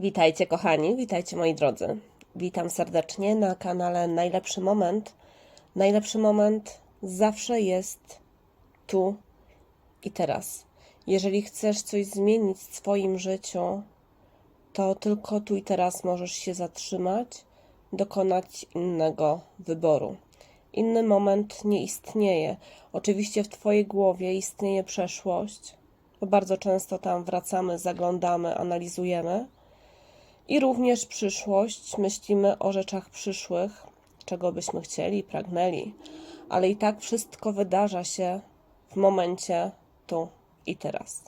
Witajcie kochani, witajcie moi drodzy. Witam serdecznie na kanale Najlepszy Moment. Najlepszy moment zawsze jest tu i teraz. Jeżeli chcesz coś zmienić w swoim życiu, to tylko tu i teraz możesz się zatrzymać, dokonać innego wyboru. Inny moment nie istnieje. Oczywiście w Twojej głowie istnieje przeszłość, bo bardzo często tam wracamy, zaglądamy, analizujemy. I również przyszłość, myślimy o rzeczach przyszłych, czego byśmy chcieli, pragnęli, ale i tak wszystko wydarza się w momencie tu i teraz.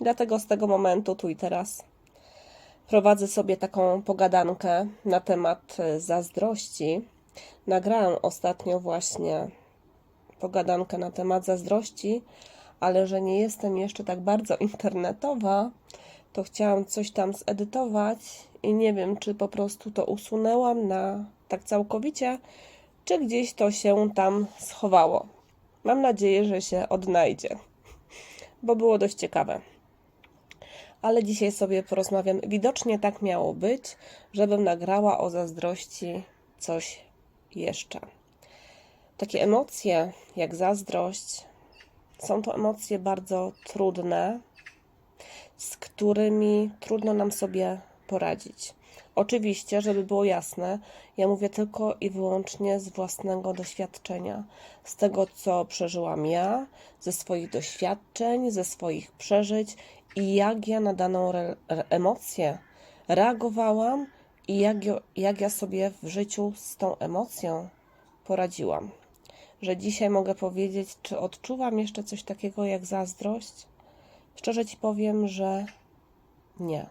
I dlatego z tego momentu tu i teraz prowadzę sobie taką pogadankę na temat e, zazdrości. Nagrałam ostatnio właśnie pogadankę na temat zazdrości, ale że nie jestem jeszcze tak bardzo internetowa, to chciałam coś tam zedytować i nie wiem, czy po prostu to usunęłam na tak całkowicie, czy gdzieś to się tam schowało. Mam nadzieję, że się odnajdzie, bo było dość ciekawe. Ale dzisiaj sobie porozmawiam. Widocznie tak miało być, żebym nagrała o zazdrości coś jeszcze. Takie emocje jak zazdrość są to emocje bardzo trudne, z którymi trudno nam sobie poradzić. Oczywiście, żeby było jasne, ja mówię tylko i wyłącznie z własnego doświadczenia, z tego, co przeżyłam ja, ze swoich doświadczeń, ze swoich przeżyć i jak ja na daną emocję reagowałam i jak, jak ja sobie w życiu z tą emocją poradziłam. Że dzisiaj mogę powiedzieć, czy odczuwam jeszcze coś takiego jak zazdrość? Szczerze ci powiem, że nie.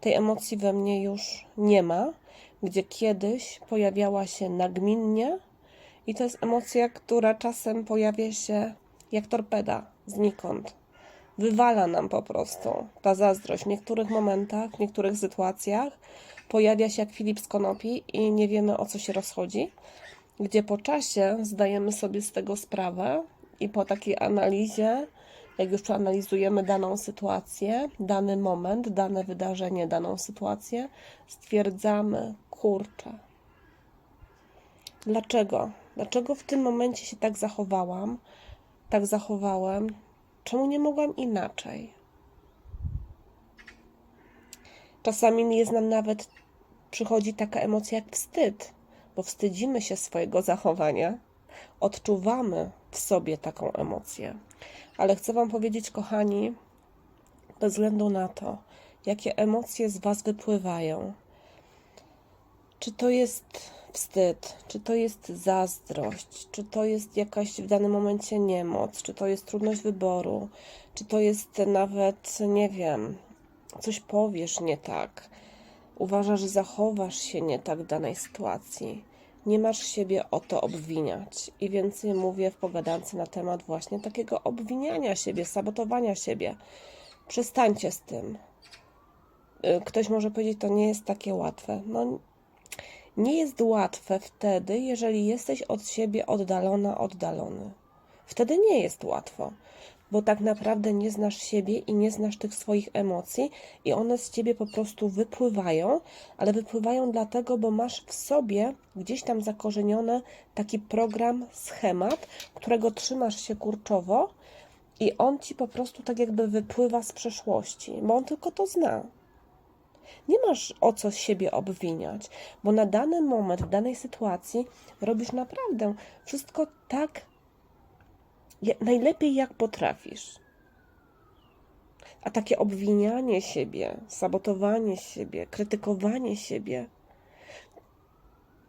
Tej emocji we mnie już nie ma, gdzie kiedyś pojawiała się nagminnie i to jest emocja, która czasem pojawia się jak torpeda znikąd. Wywala nam po prostu ta zazdrość. W niektórych momentach, w niektórych sytuacjach pojawia się jak Filip z konopi i nie wiemy o co się rozchodzi, gdzie po czasie zdajemy sobie z tego sprawę i po takiej analizie jak już przeanalizujemy daną sytuację, dany moment, dane wydarzenie, daną sytuację, stwierdzamy, kurczę, dlaczego? Dlaczego w tym momencie się tak zachowałam, tak zachowałem? Czemu nie mogłam inaczej? Czasami jest nam nawet, przychodzi taka emocja jak wstyd, bo wstydzimy się swojego zachowania, odczuwamy w sobie taką emocję. Ale chcę Wam powiedzieć, kochani, bez względu na to, jakie emocje z Was wypływają, czy to jest wstyd, czy to jest zazdrość, czy to jest jakaś w danym momencie niemoc, czy to jest trudność wyboru, czy to jest nawet, nie wiem, coś powiesz nie tak, uważasz, że zachowasz się nie tak w danej sytuacji. Nie masz siebie o to obwiniać. I więcej mówię w pogadance na temat właśnie takiego obwiniania siebie, sabotowania siebie. Przestańcie z tym. Y, Ktoś może powiedzieć, to nie jest takie łatwe. No, nie jest łatwe wtedy, jeżeli jesteś od siebie oddalona, oddalony. Wtedy nie jest łatwo, bo tak naprawdę nie znasz siebie i nie znasz tych swoich emocji, i one z ciebie po prostu wypływają, ale wypływają dlatego, bo masz w sobie gdzieś tam zakorzeniony taki program, schemat, którego trzymasz się kurczowo, i on ci po prostu tak jakby wypływa z przeszłości, bo on tylko to zna. Nie masz o co siebie obwiniać, bo na dany moment, w danej sytuacji robisz naprawdę wszystko tak, najlepiej jak potrafisz. A takie obwinianie siebie, sabotowanie siebie, krytykowanie siebie,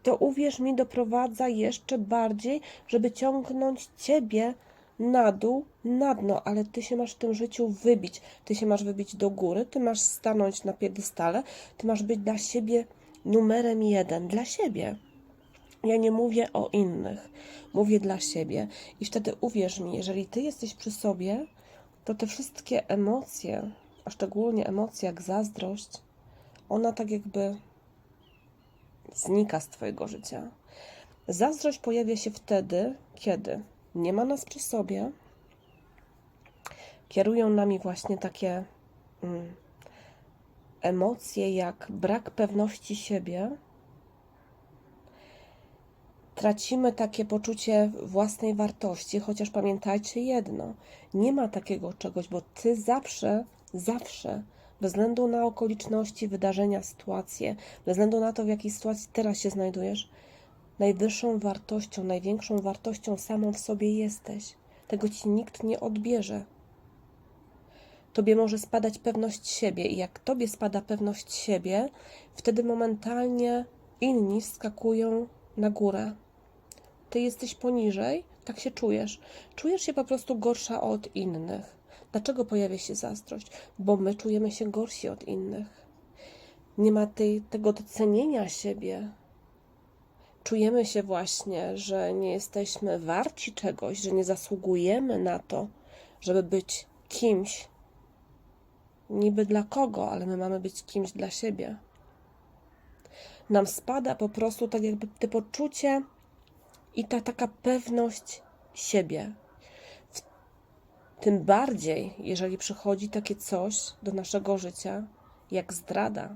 to uwierz mi, doprowadza jeszcze bardziej, żeby ciągnąć ciebie na dół, na dno, ale ty się masz w tym życiu wybić. Ty się masz wybić do góry, ty masz stanąć na piedestale, ty masz być dla siebie numerem jeden, dla siebie. Ja nie mówię o innych, mówię dla siebie. I wtedy uwierz mi, jeżeli ty jesteś przy sobie, to te wszystkie emocje, a szczególnie emocje jak zazdrość, ona tak jakby znika z twojego życia. Zazdrość pojawia się wtedy, kiedy nie ma nas przy sobie, kierują nami właśnie takie mm, emocje jak brak pewności siebie, tracimy takie poczucie własnej wartości, chociaż pamiętajcie jedno: nie ma takiego czegoś, bo ty zawsze, zawsze, bez względu na okoliczności, wydarzenia, sytuacje, bez względu na to, w jakiej sytuacji teraz się znajdujesz, najwyższą wartością, największą wartością samą w sobie jesteś. Tego ci nikt nie odbierze. Tobie może spadać pewność siebie, i jak tobie spada pewność siebie, wtedy momentalnie inni wskakują na górę. Ty jesteś poniżej, tak się czujesz. Czujesz się po prostu gorsza od innych. Dlaczego pojawia się zazdrość? Bo my czujemy się gorsi od innych. Nie ma tej, tego docenienia siebie. Czujemy się właśnie, że nie jesteśmy warci czegoś, że nie zasługujemy na to, żeby być kimś. Niby dla kogo, ale my mamy być kimś dla siebie. Nam spada po prostu tak jakby te poczucie i ta taka pewność siebie. Tym bardziej, jeżeli przychodzi takie coś do naszego życia, jak zdrada.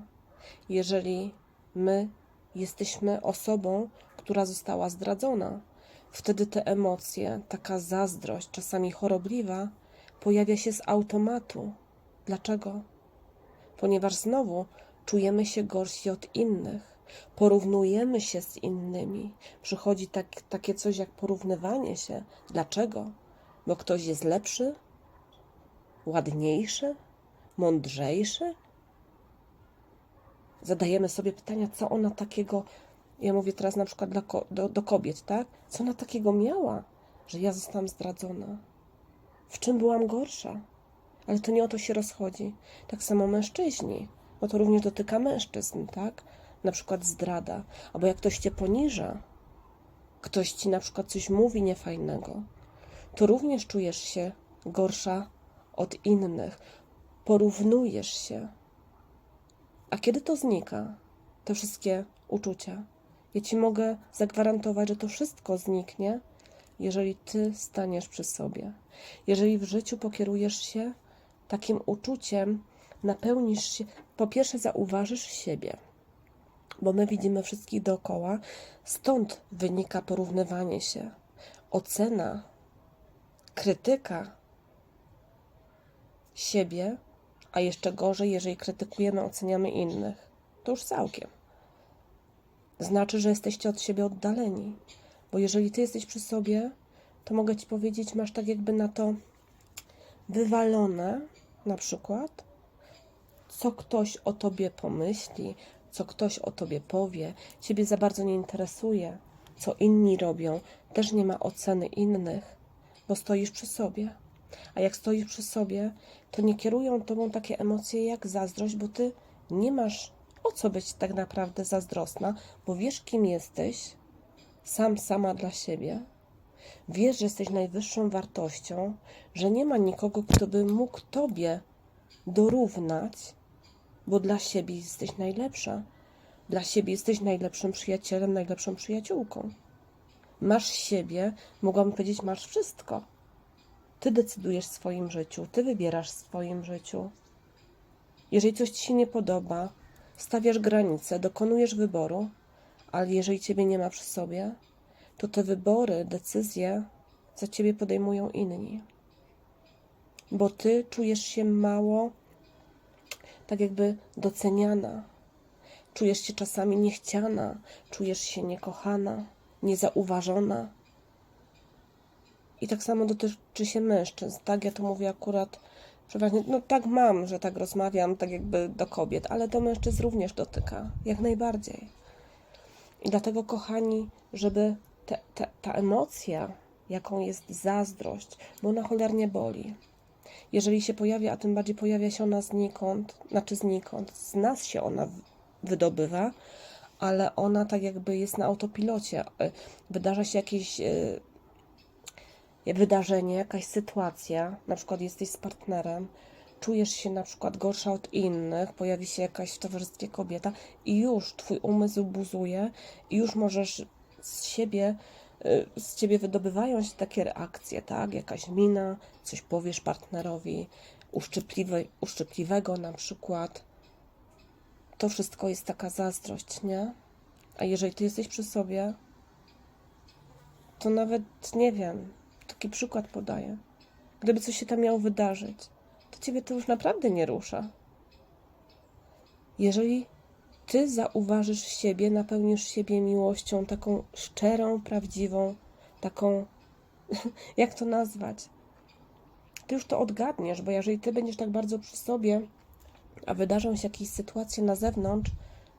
Jeżeli my jesteśmy osobą, która została zdradzona, wtedy te emocje, taka zazdrość, czasami chorobliwa, pojawia się z automatu. Dlaczego? Ponieważ znowu czujemy się gorsi od innych, porównujemy się z innymi. Przychodzi tak, takie coś jak porównywanie się. Dlaczego? Bo ktoś jest lepszy, ładniejszy, mądrzejszy? Zadajemy sobie pytania, co ona takiego, ja mówię teraz na przykład dla, do, do kobiet, tak? Co ona takiego miała, że ja zostałam zdradzona? W czym byłam gorsza? Ale to nie o to się rozchodzi. Tak samo mężczyźni, bo to również dotyka mężczyzn, tak? Na przykład zdrada, albo jak ktoś cię poniża, ktoś ci na przykład coś mówi niefajnego, to również czujesz się gorsza od innych. Porównujesz się. A kiedy to znika, te wszystkie uczucia? Ja ci mogę zagwarantować, że to wszystko zniknie, jeżeli ty staniesz przy sobie. Jeżeli w życiu pokierujesz się takim uczuciem, napełnisz się, po pierwsze zauważysz siebie, bo my widzimy wszystkich dookoła, stąd wynika porównywanie się, ocena, krytyka siebie, a jeszcze gorzej, jeżeli krytykujemy, oceniamy innych. To już całkiem. Znaczy, że jesteście od siebie oddaleni. Bo jeżeli ty jesteś przy sobie, to mogę ci powiedzieć, masz tak jakby na to wywalone, na przykład, co ktoś o tobie pomyśli, co ktoś o tobie powie, ciebie za bardzo nie interesuje, co inni robią, też nie ma oceny innych, bo stoisz przy sobie. A jak stoisz przy sobie, to nie kierują tobą takie emocje jak zazdrość, bo ty nie masz o co być tak naprawdę zazdrosna, bo wiesz, kim jesteś, sam, sama dla siebie. Wiesz, że jesteś najwyższą wartością, że nie ma nikogo, kto by mógł tobie dorównać, bo dla siebie jesteś najlepsza. Dla siebie jesteś najlepszym przyjacielem, najlepszą przyjaciółką. Masz siebie, mogłabym powiedzieć, masz wszystko. Ty decydujesz w swoim życiu, ty wybierasz w swoim życiu. Jeżeli coś ci się nie podoba, stawiasz granice, dokonujesz wyboru, ale jeżeli ciebie nie ma przy sobie, to te wybory, decyzje za ciebie podejmują inni. Bo ty czujesz się mało, tak jakby doceniana. Czujesz się czasami niechciana, czujesz się niekochana, niezauważona. I tak samo dotyczy się mężczyzn, tak? Ja to mówię akurat przeważnie, no tak mam, że tak rozmawiam, tak jakby do kobiet, ale do mężczyzn również dotyka, jak najbardziej. I dlatego, kochani, żeby te, te, ta emocja, jaką jest zazdrość, bo ona cholernie boli. Jeżeli się pojawia, a tym bardziej pojawia się ona znikąd, znaczy znikąd, z nas się ona wydobywa, ale ona tak jakby jest na autopilocie. Y, Wydarza się jakieś y, wydarzenie, jakaś sytuacja, na przykład jesteś z partnerem, czujesz się na przykład gorsza od innych, pojawi się jakaś w towarzystwie kobieta i już twój umysł buzuje i już możesz z siebie, z ciebie wydobywają się takie reakcje, tak? Jakaś mina, coś powiesz partnerowi uszczypliwe, uszczypliwego na przykład to wszystko jest taka zazdrość, nie? A jeżeli ty jesteś przy sobie, to nawet nie wiem, taki przykład podaję. Gdyby coś się tam miało wydarzyć, to ciebie to już naprawdę nie rusza. Jeżeli ty zauważysz siebie, napełnisz siebie miłością, taką szczerą, prawdziwą, taką, jak to nazwać? Ty już to odgadniesz, bo jeżeli ty będziesz tak bardzo przy sobie, a wydarzą się jakieś sytuacje na zewnątrz,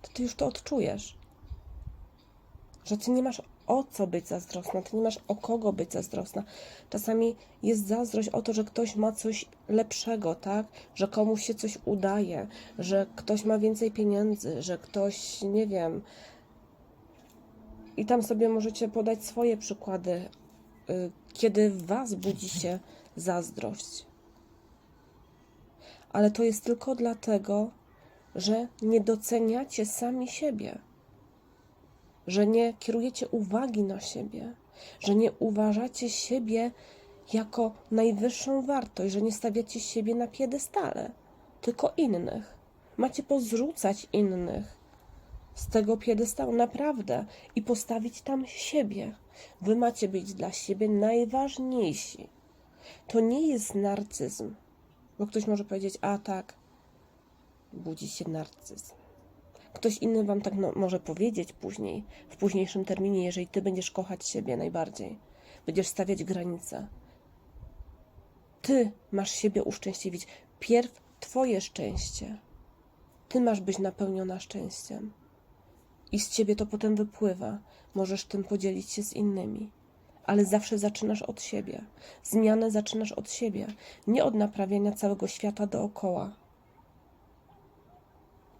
to ty już to odczujesz. Że ty nie masz o co być zazdrosna, ty nie masz o kogo być zazdrosna. Czasami jest zazdrość o to, że ktoś ma coś lepszego, tak? Że komuś się coś udaje, że ktoś ma więcej pieniędzy, że ktoś, nie wiem. I tam sobie możecie podać swoje przykłady, y, kiedy w was budzi się zazdrość. Ale to jest tylko dlatego, że nie doceniacie sami siebie że nie kierujecie uwagi na siebie, że nie uważacie siebie jako najwyższą wartość, że nie stawiacie siebie na piedestale, tylko innych. Macie pozrzucać innych z tego piedestału naprawdę i postawić tam siebie. Wy macie być dla siebie najważniejsi. To nie jest narcyzm, bo ktoś może powiedzieć: A tak, budzi się narcyzm. Ktoś inny wam tak no, może powiedzieć później, w późniejszym terminie, jeżeli ty będziesz kochać siebie najbardziej, będziesz stawiać granice. Ty masz siebie uszczęśliwić. Pierw twoje szczęście. Ty masz być napełniona szczęściem. I z ciebie to potem wypływa. Możesz tym podzielić się z innymi. Ale zawsze zaczynasz od siebie. Zmianę zaczynasz od siebie, nie od naprawiania całego świata dookoła.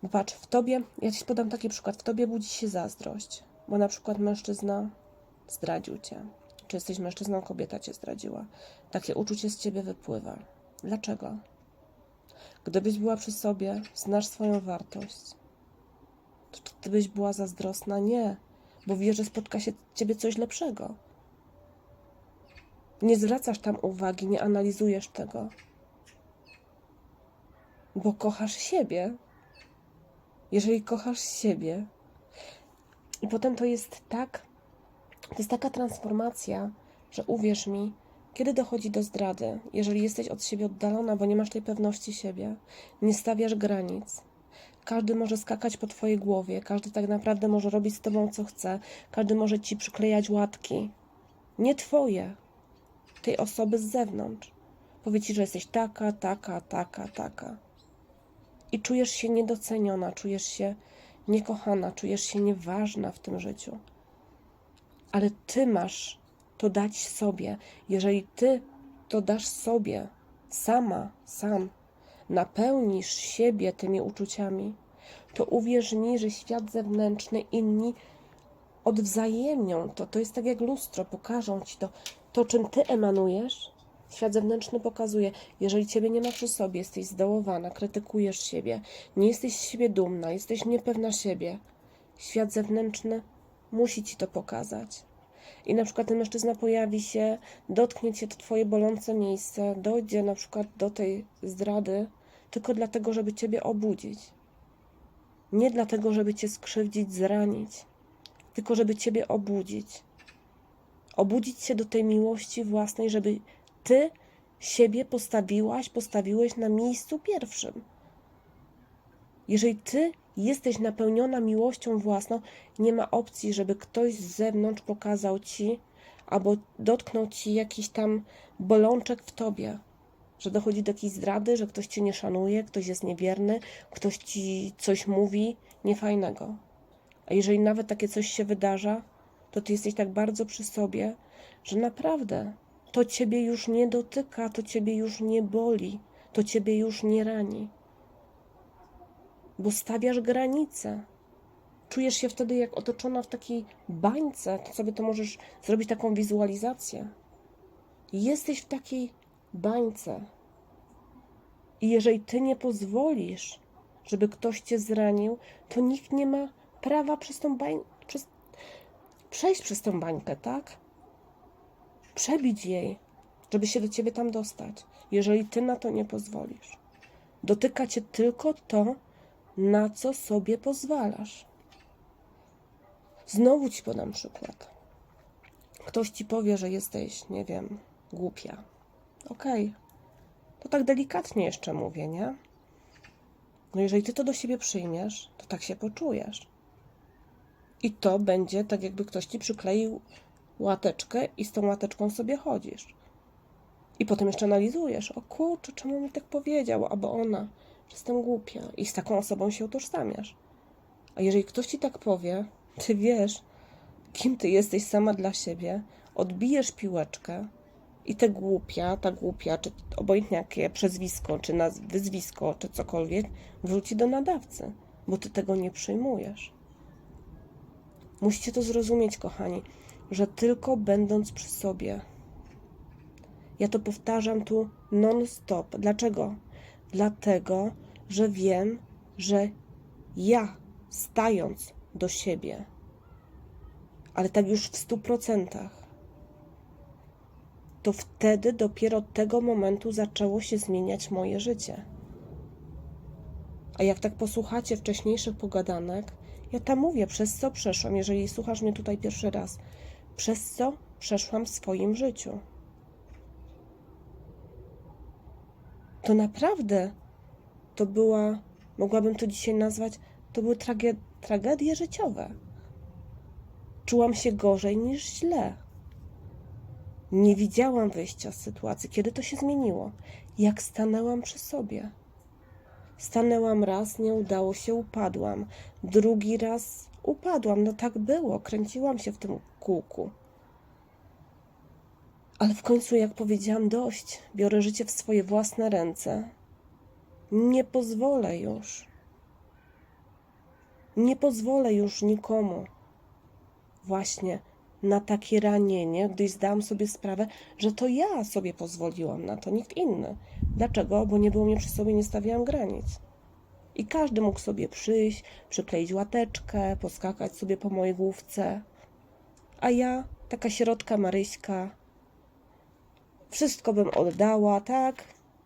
Patrz, w tobie, ja ci podam taki przykład, w tobie budzi się zazdrość, bo na przykład mężczyzna zdradził cię. Czy jesteś mężczyzną, kobieta cię zdradziła. Takie uczucie z ciebie wypływa. Dlaczego? Gdybyś była przy sobie, znasz swoją wartość, to czy ty byś była zazdrosna? Nie, bo wiesz, że spotka się ciebie coś lepszego. Nie zwracasz tam uwagi, nie analizujesz tego, bo kochasz siebie, jeżeli kochasz siebie. I potem to jest tak, to jest taka transformacja, że uwierz mi, kiedy dochodzi do zdrady, jeżeli jesteś od siebie oddalona, bo nie masz tej pewności siebie, nie stawiasz granic. Każdy może skakać po twojej głowie, każdy tak naprawdę może robić z tobą co chce, każdy może ci przyklejać łatki. Nie twoje, tej osoby z zewnątrz. Powie ci, że jesteś taka, taka, taka, taka i czujesz się niedoceniona, czujesz się niekochana, czujesz się nieważna w tym życiu. Ale ty masz to dać sobie. Jeżeli ty to dasz sobie, sama, sam, napełnisz siebie tymi uczuciami, to uwierz mi, że świat zewnętrzny, inni odwzajemnią to. To jest tak jak lustro, pokażą ci to. To, czym ty emanujesz, Świat zewnętrzny pokazuje, jeżeli ciebie nie ma przy sobie, jesteś zdołowana, krytykujesz siebie, nie jesteś z siebie dumna, jesteś niepewna siebie. Świat zewnętrzny musi ci to pokazać. I na przykład ten mężczyzna pojawi się, dotknie cię to twoje bolące miejsce, dojdzie na przykład do tej zdrady, tylko dlatego, żeby ciebie obudzić. Nie dlatego, żeby cię skrzywdzić, zranić, tylko żeby ciebie obudzić. Obudzić się do tej miłości własnej, żeby ty siebie postawiłaś, postawiłeś na miejscu pierwszym. Jeżeli ty jesteś napełniona miłością własną, nie ma opcji, żeby ktoś z zewnątrz pokazał ci albo dotknął ci jakiś tam bolączek w tobie. Że dochodzi do jakiejś zdrady, że ktoś cię nie szanuje, ktoś jest niewierny, ktoś ci coś mówi niefajnego. A jeżeli nawet takie coś się wydarza, to ty jesteś tak bardzo przy sobie, że naprawdę to ciebie już nie dotyka, to ciebie już nie boli, to ciebie już nie rani. Bo stawiasz granice. Czujesz się wtedy jak otoczona w takiej bańce, to sobie to możesz zrobić taką wizualizację. Jesteś w takiej bańce. I jeżeli ty nie pozwolisz, żeby ktoś cię zranił, to nikt nie ma prawa przez tą bań... przez... przejść przez tą bańkę, tak? Przebić jej, żeby się do ciebie tam dostać, jeżeli ty na to nie pozwolisz. Dotyka cię tylko to, na co sobie pozwalasz. Znowu ci podam przykład. Ktoś ci powie, że jesteś, nie wiem, głupia. Okej, to tak delikatnie jeszcze mówię, nie? No jeżeli ty to do siebie przyjmiesz, to tak się poczujesz. I to będzie tak, jakby ktoś ci przykleił łateczkę i z tą łateczką sobie chodzisz. I potem jeszcze analizujesz, o kurczę, czemu mi tak powiedział, albo ona, że jestem głupia. I z taką osobą się utożsamiasz. A jeżeli ktoś ci tak powie, ty wiesz, kim ty jesteś sama dla siebie, odbijesz piłeczkę i te głupia, ta głupia, czy obojętnie jakie przezwisko, czy naz- wyzwisko, czy cokolwiek, wróci do nadawcy, bo ty tego nie przyjmujesz. Musicie to zrozumieć, kochani, że tylko będąc przy sobie, ja to powtarzam tu non-stop. Dlaczego? Dlatego, że wiem, że ja stając do siebie, ale tak już w stu procentach, to wtedy dopiero od tego momentu zaczęło się zmieniać moje życie. A jak tak posłuchacie wcześniejszych pogadanek, ja tam mówię, przez co przeszłam, jeżeli słuchasz mnie tutaj pierwszy raz, przez co przeszłam w swoim życiu. To naprawdę to była, mogłabym to dzisiaj nazwać, to były trage, tragedie życiowe. Czułam się gorzej niż źle. Nie widziałam wyjścia z sytuacji. Kiedy to się zmieniło? Jak stanęłam przy sobie. Stanęłam raz, nie udało się, upadłam. Drugi raz upadłam. No tak było, kręciłam się w tym kółku. Ale w końcu, jak powiedziałam, dość, biorę życie w swoje własne ręce. Nie pozwolę już. Nie pozwolę już nikomu właśnie na takie ranienie, gdyś zdałam sobie sprawę, że to ja sobie pozwoliłam na to, nikt inny. Dlaczego? Bo nie było mnie przy sobie, nie stawiałam granic. I każdy mógł sobie przyjść, przykleić łateczkę, poskakać sobie po mojej główce. A ja, taka środka Maryśka, wszystko bym oddała, tak?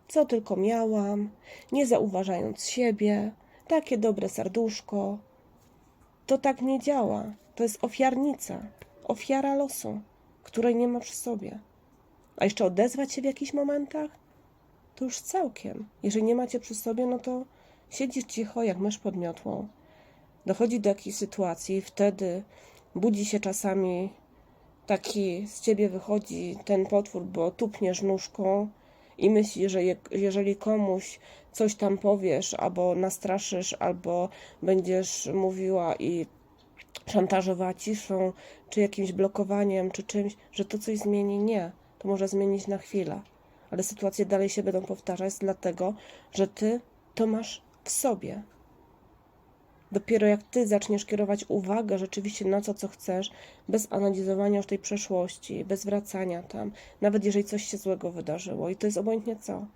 Co tylko miałam, nie zauważając siebie, takie dobre serduszko. To tak nie działa. To jest ofiarnica, ofiara losu, której nie ma przy sobie. A jeszcze odezwać się w jakichś momentach? To już całkiem. Jeżeli nie macie przy sobie, no to siedzisz cicho jak mysz pod miotłą. Dochodzi do jakiejś sytuacji, wtedy budzi się czasami taki z ciebie wychodzi ten potwór, bo tupniesz nóżką i myślisz, że je, jeżeli komuś coś tam powiesz, albo nastraszysz, albo będziesz mówiła i szantażowała ciszą, czy jakimś blokowaniem, czy czymś, że to coś zmieni. Nie, to może zmienić na chwilę, ale sytuacje dalej się będą powtarzać, dlatego że ty to masz w sobie. Dopiero jak ty zaczniesz kierować uwagę rzeczywiście na to, co chcesz, bez analizowania już tej przeszłości, bez wracania tam, nawet jeżeli coś się złego wydarzyło, i to jest obojętnie co.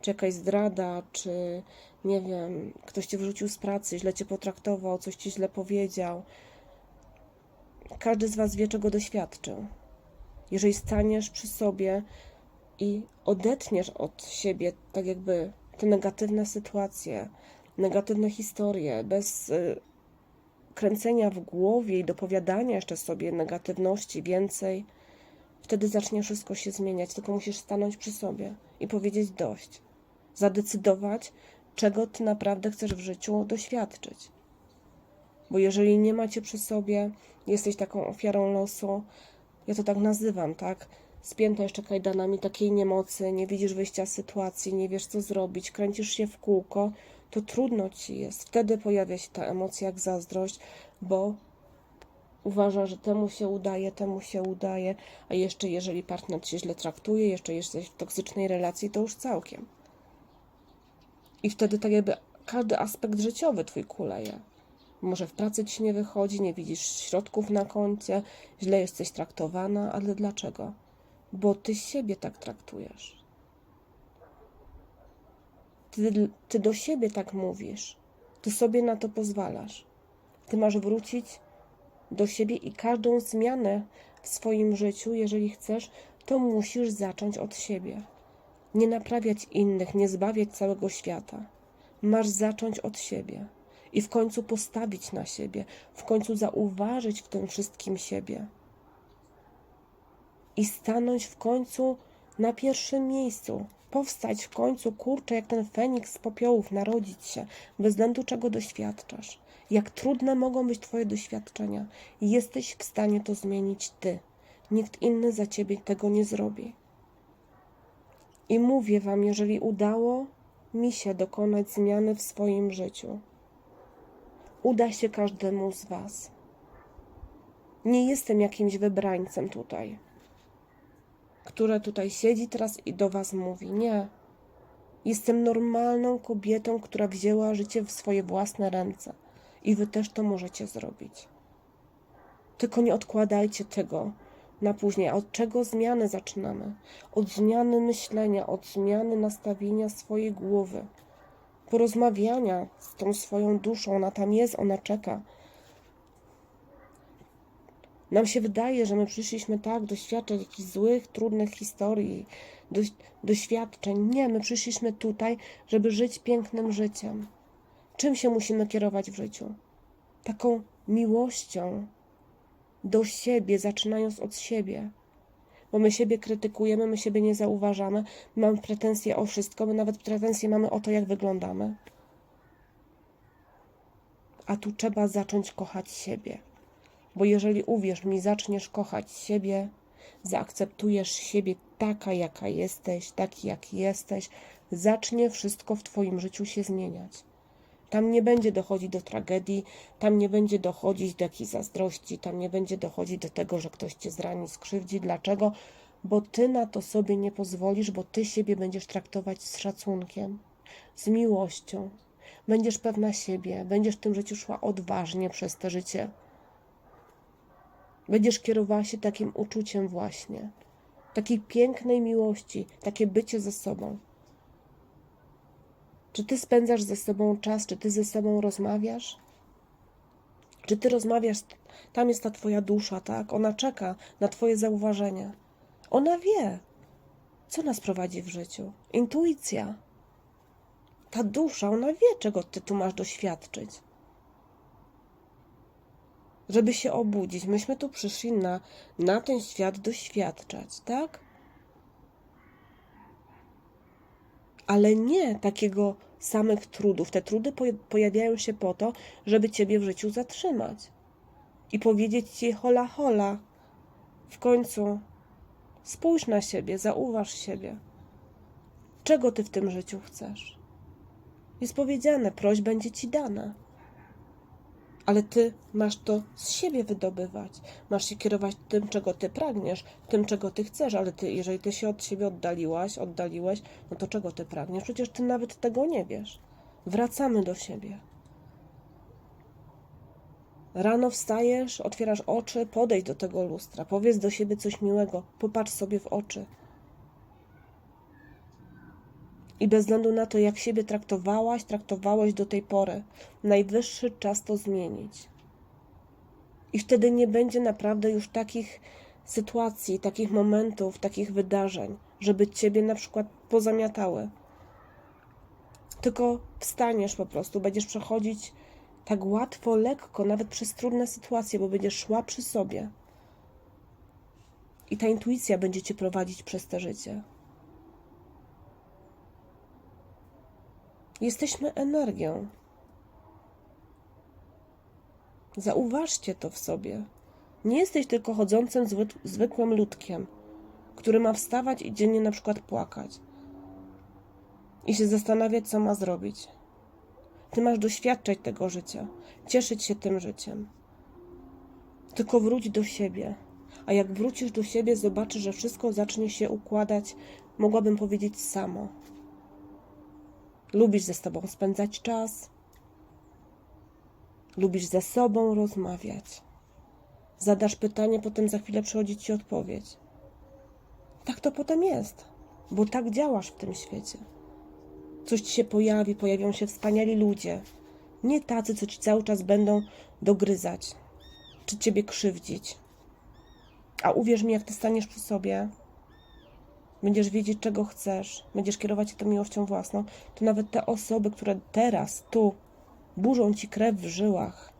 Czy jakaś zdrada, czy nie wiem, ktoś cię wyrzucił z pracy, źle cię potraktował, coś ci źle powiedział. Każdy z was wie, czego doświadczył. Jeżeli staniesz przy sobie i odetniesz od siebie tak jakby te negatywne sytuacje, negatywne historie, bez y, kręcenia w głowie i dopowiadania jeszcze sobie negatywności więcej, wtedy zacznie wszystko się zmieniać. Tylko musisz stanąć przy sobie i powiedzieć dość. Zadecydować, czego ty naprawdę chcesz w życiu doświadczyć. Bo jeżeli nie macie przy sobie, jesteś taką ofiarą losu, ja to tak nazywam, tak? Spięta jeszcze kajdanami takiej niemocy, nie widzisz wyjścia z sytuacji, nie wiesz co zrobić, kręcisz się w kółko, to trudno ci jest. Wtedy pojawia się ta emocja jak zazdrość, bo uważa, że temu się udaje, temu się udaje, a jeszcze jeżeli partner cię źle traktuje, jeszcze jesteś w toksycznej relacji, to już całkiem. I wtedy tak jakby każdy aspekt życiowy twój kuleje. Może w pracy ci nie wychodzi, nie widzisz środków na koncie, źle jesteś traktowana, ale dlaczego? Bo ty siebie tak traktujesz. Ty, ty do siebie tak mówisz. Ty sobie na to pozwalasz. Ty masz wrócić do siebie i każdą zmianę w swoim życiu, jeżeli chcesz, to musisz zacząć od siebie. Nie naprawiać innych, nie zbawiać całego świata. Masz zacząć od siebie. i w końcu postawić na siebie, w końcu zauważyć w tym wszystkim siebie i stanąć w końcu na pierwszym miejscu. Powstać w końcu, kurczę, jak ten feniks z popiołów, narodzić się, bez względu czego doświadczasz. Jak trudne mogą być Twoje doświadczenia, jesteś w stanie to zmienić Ty. Nikt inny za Ciebie tego nie zrobi. I mówię Wam, jeżeli udało mi się dokonać zmiany w swoim życiu, uda się każdemu z Was. Nie jestem jakimś wybrańcem tutaj które tutaj siedzi teraz i do Was mówi. Nie. Jestem normalną kobietą, która wzięła życie w swoje własne ręce. I Wy też to możecie zrobić. Tylko nie odkładajcie tego na później. A od czego zmiany zaczynamy? Od zmiany myślenia, od zmiany nastawienia swojej głowy. Porozmawiania z tą swoją duszą. Ona tam jest, ona czeka. Nam się wydaje, że my przyszliśmy tak doświadczać jakichś złych, trudnych historii, doś, doświadczeń. Nie, my przyszliśmy tutaj, żeby żyć pięknym życiem. Czym się musimy kierować w życiu? Taką miłością do siebie, zaczynając od siebie. Bo my siebie krytykujemy, my siebie nie zauważamy, mamy pretensje o wszystko, my nawet pretensje mamy o to, jak wyglądamy. A tu trzeba zacząć kochać siebie. Bo jeżeli uwierz mi, zaczniesz kochać siebie, zaakceptujesz siebie taka, jaka jesteś, taki, jaki jesteś, zacznie wszystko w Twoim życiu się zmieniać. Tam nie będzie dochodzić do tragedii, tam nie będzie dochodzić do jakiejś zazdrości, tam nie będzie dochodzić do tego, że ktoś cię zrani, skrzywdzi. Dlaczego? Bo ty na to sobie nie pozwolisz, bo ty siebie będziesz traktować z szacunkiem, z miłością. Będziesz pewna siebie, będziesz w tym życiu szła odważnie przez to życie. Będziesz kierowała się takim uczuciem właśnie, takiej pięknej miłości, takie bycie ze sobą. Czy ty spędzasz ze sobą czas, czy ty ze sobą rozmawiasz? Czy ty rozmawiasz, tam jest ta twoja dusza, tak? Ona czeka na twoje zauważenia. Ona wie, co nas prowadzi w życiu. Intuicja. Ta dusza, ona wie, czego ty tu masz doświadczyć żeby się obudzić. Myśmy tu przyszli na, na ten świat doświadczać, tak? Ale nie takiego samych trudów. Te trudy pojawiają się po to, żeby ciebie w życiu zatrzymać i powiedzieć ci: hola, hola, w końcu spójrz na siebie, zauważ siebie. Czego ty w tym życiu chcesz? Jest powiedziane: proś będzie ci dana ale ty masz to z siebie wydobywać. Masz się kierować tym, czego ty pragniesz, tym, czego ty chcesz, ale ty, jeżeli ty się od siebie oddaliłaś, oddaliłeś, no to czego ty pragniesz? Przecież ty nawet tego nie wiesz. Wracamy do siebie. Rano wstajesz, otwierasz oczy, podejdź do tego lustra, powiedz do siebie coś miłego, popatrz sobie w oczy. I bez względu na to, jak siebie traktowałaś, traktowałeś do tej pory, najwyższy czas to zmienić. I wtedy nie będzie naprawdę już takich sytuacji, takich momentów, takich wydarzeń, żeby ciebie na przykład pozamiatały. Tylko wstaniesz po prostu, będziesz przechodzić tak łatwo, lekko, nawet przez trudne sytuacje, bo będziesz szła przy sobie. I ta intuicja będzie cię prowadzić przez te życie. Jesteśmy energią. Zauważcie to w sobie. Nie jesteś tylko chodzącym zwykłym ludkiem, który ma wstawać i dziennie na przykład płakać i się zastanawiać, co ma zrobić. Ty masz doświadczać tego życia, cieszyć się tym życiem. Tylko wróć do siebie. A jak wrócisz do siebie, zobaczysz, że wszystko zacznie się układać, mogłabym powiedzieć samo. Lubisz ze sobą spędzać czas. Lubisz ze sobą rozmawiać. Zadasz pytanie, potem za chwilę przychodzi ci odpowiedź. Tak to potem jest, bo tak działasz w tym świecie. Coś ci się pojawi, pojawią się wspaniali ludzie. Nie tacy, co ci cały czas będą dogryzać, czy ciebie krzywdzić. A uwierz mi, jak ty staniesz przy sobie, będziesz wiedzieć, czego chcesz, będziesz kierować się tą miłością własną, to nawet te osoby, które teraz tu burzą ci krew w żyłach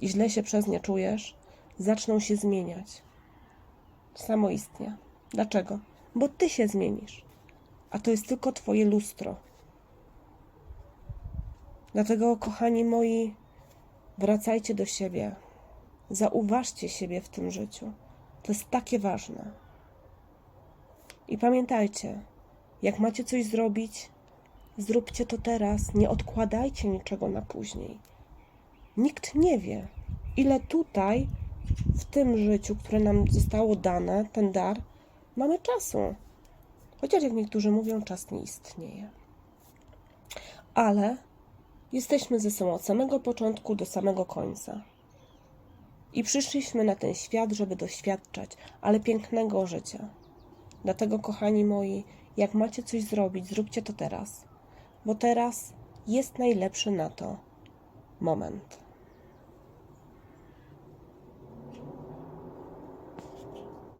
i źle się przez nie czujesz, zaczną się zmieniać. Samoistnie. Dlaczego? Bo ty się zmienisz, a to jest tylko twoje lustro. Dlatego, kochani moi, wracajcie do siebie. Zauważcie siebie w tym życiu. To jest takie ważne. I pamiętajcie, jak macie coś zrobić, zróbcie to teraz. Nie odkładajcie niczego na później. Nikt nie wie, ile tutaj, w tym życiu, które nam zostało dane, ten dar, mamy czasu. Chociaż jak niektórzy mówią, czas nie istnieje. Ale jesteśmy ze sobą od samego początku do samego końca. I przyszliśmy na ten świat, żeby doświadczać, ale pięknego życia. Dlatego, kochani moi, jak macie coś zrobić, zróbcie to teraz, bo teraz jest najlepszy na to moment.